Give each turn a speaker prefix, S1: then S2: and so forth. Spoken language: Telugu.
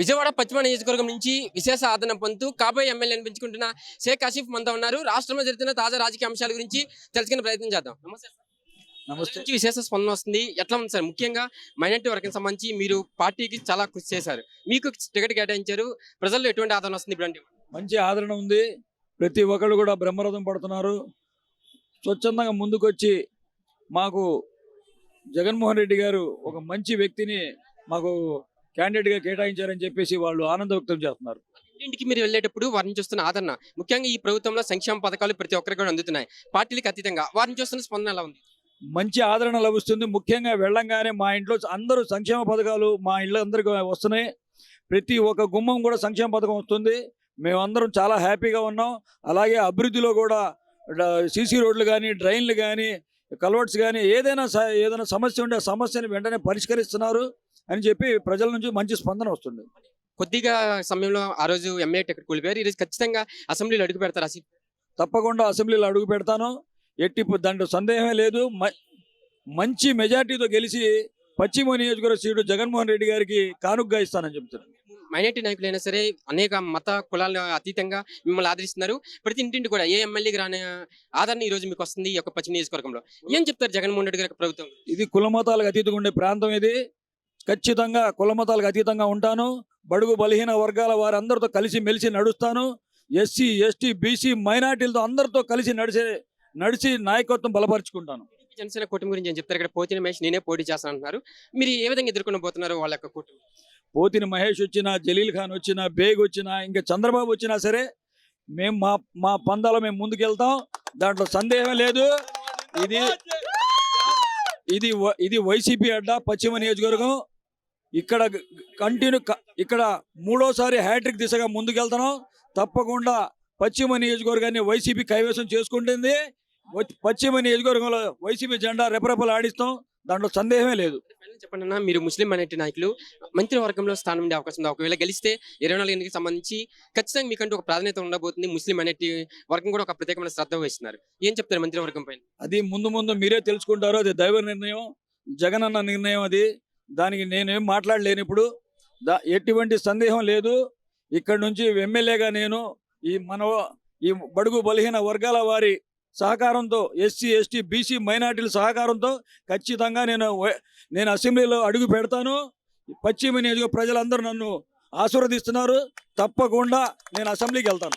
S1: విజయవాడ పశ్చిమ నియోజకవర్గం నుంచి విశేష ఆదరణ పొందుతూ కాబోయే ఎమ్మెల్యేని పెంచుకుంటున్న షేక్ ఆసిఫ్ మనతో ఉన్నారు. రాష్ట్రంలో జరుగుతున్న తాజా రాజకీయ అంశాల గురించి తెలుసుకునే ప్రయత్నం చేద్దాం. నమస్తే సార్.
S2: నమస్తే.
S1: విశేష స్పందన వస్తుంది. ఎట్లా ఉంది సార్? ముఖ్యంగా మైనార్టీ వర్గం సంబంధించి మీరు పార్టీకి చాలా కృషి చేశారు. మీకు టికెట్ కేటాయించారు. ప్రజల్లో ఎటువంటి ఆదరణ వస్తుంది ఇప్పుడు
S2: మంచి ఆదరణ ఉంది. ప్రతి ఒక్కళ్ళు కూడా బ్రహ్మరథం పడుతున్నారు. స్వచ్ఛందంగా ముందుకొచ్చి మాకు జగన్మోహన్ రెడ్డి గారు ఒక మంచి వ్యక్తిని మాకు క్యాండిడేట్గా కేటాయించారని చెప్పేసి వాళ్ళు ఆనంద వ్యక్తం చేస్తున్నారు.
S1: ఇంటికి మీరు వెళ్ళేటప్పుడు వారిని చూస్తున్న ఆదరణ. ముఖ్యంగా ఈ ప్రభుత్వంలో సంక్షేమ పథకాలు ప్రతి ఒక్కరికి కూడా అందుతున్నాయి. పార్టీలకు అతీతంగా వారిని చూస్తున్న స్పందన ఎలా ఉంది?
S2: మంచి ఆదరణ లభిస్తుంది. ముఖ్యంగా వెళ్ళంగానే మా ఇంట్లో అందరూ సంక్షేమ పథకాలు మా ఇళ్ళ అందరికీ వస్తున్నాయి. ప్రతి ఒక్క గుమ్మం కూడా సంక్షేమ పథకం వస్తుంది. మేమందరం చాలా హ్యాపీగా ఉన్నాం. అలాగే అభివృద్ధిలో కూడా సీసీ రోడ్లు కానీ డ్రైన్లు కానీ కల్వర్ట్స్ కానీ ఏదైనా ఏదైనా సమస్య ఉంటే ఆ సమస్యని వెంటనే పరిష్కరిస్తున్నారు. అని చెప్పి ప్రజల నుంచి మంచి స్పందన వస్తుంది.
S1: కొద్దిగా సమయంలో ఆ రోజు ఎమ్మెల్యే టికెట్ కూలిపోయారు. ఈ రోజు ఖచ్చితంగా అసెంబ్లీలో అడుగు పెడతారు?
S2: తప్పకుండా అసెంబ్లీలో అడుగు పెడతాను. ఎట్టి దాంట్లో సందేహమే లేదు. మంచి మెజార్టీతో గెలిచి పశ్చిమ నియోజకవర్గ సీటు జగన్మోహన్ రెడ్డి గారికి కానుగ్గా ఇస్తానని చెప్తున్నాను
S1: మైనార్టీ నాయకులైనా సరే అనేక మత కులాల అతీతంగా మిమ్మల్ని ఆదరిస్తున్నారు. ప్రతి ఇంటింటి కూడా ఏ ఎమ్మెల్యేకి రాని ఆదరణ ఈ రోజు మీకు వస్తుంది ఈ యొక్క పశ్చిమ నియోజకవర్గంలో. ఏం చెప్తారు జగన్మోహన్ రెడ్డి గారి ప్రభుత్వం?
S2: ఇది కుల మతాలకు అతీతంగా ఉండే ప్రాంతం ఇది. ఖచ్చితంగా కుల మతాలకు అతీతంగా ఉంటాను. బడుగు బలహీన వర్గాల వారందరితో కలిసి మెలిసి నడుస్తాను. ఎస్సీ ఎస్టీ బీసీ మైనార్టీలతో అందరితో కలిసి నడిచే నడిచి నాయకత్వం బలపరుచుకుంటాను.
S1: జనసేన కూటమి గురించి చెప్తారు? ఇక్కడ పోతిన మహేష్ నేనే పోటీ చేస్తాను అంటున్నారు మీరు ఏ విధంగా ఎదుర్కొని పోతున్నారు వాళ్ళ యొక్క కూటమి?
S2: పోతిని మహేష్ వచ్చినా జలీల్ ఖాన్ వచ్చినా బేగ్ వచ్చినా ఇంకా చంద్రబాబు వచ్చినా సరే మేము మా మా పందాల మేము ముందుకెళ్తాం. దాంట్లో సందేహం లేదు. ఇది ఇది ఇది వైసీపీ అడ్డా పశ్చిమ నియోజకవర్గం. ఇక్కడ కంటిన్యూ ఇక్కడ మూడోసారి హ్యాట్రిక్ దిశగా ముందుకెళ్తున్నాం తప్పకుండా పశ్చిమ నియోజకవర్గాన్ని వైసీపీ కైవసం చేసుకుంటుంది. పశ్చిమ నియోజకవర్గంలో వైసీపీ జెండా రెపరెపలు ఆడిస్తాం. దాంట్లో సందేహమే లేదు.
S1: చెప్పండి అన్న మీరు ముస్లిం మైనార్టీ నాయకులు మంత్రివర్గంలో స్థానం ఉండే అవకాశం ఉంది? ఒకవేళ గెలిస్తే ఇరవై నాలుగు ఎన్నికకి సంబంధించి ఖచ్చితంగా మీకంటూ ఒక ప్రాధాన్యత ఉండబోతుంది. ముస్లిం మైనార్టీ వర్గం కూడా ఒక ప్రత్యేకమైన శ్రద్ధ వహిస్తున్నారు. ఏం చెప్తారు మంత్రివర్గం పైన?
S2: అది ముందు ముందు మీరే తెలుసుకుంటారు అది దైవ నిర్ణయం జగన్ అన్న నిర్ణయం అది. దానికి నేనేం మాట్లాడలేను ఇప్పుడు దా ఎటువంటి సందేహం లేదు. ఇక్కడ నుంచి ఎమ్మెల్యేగా నేను ఈ మన ఈ బడుగు బలహీన వర్గాల వారి సహకారంతో ఎస్సీ ఎస్టీ బీసీ మైనార్టీల సహకారంతో ఖచ్చితంగా నేను నేను అసెంబ్లీలో అడుగు పెడతాను. పశ్చిమ నియోజక ప్రజలందరూ నన్ను ఆశీర్వదిస్తున్నారు. తప్పకుండా నేను అసెంబ్లీకి వెళ్తాను.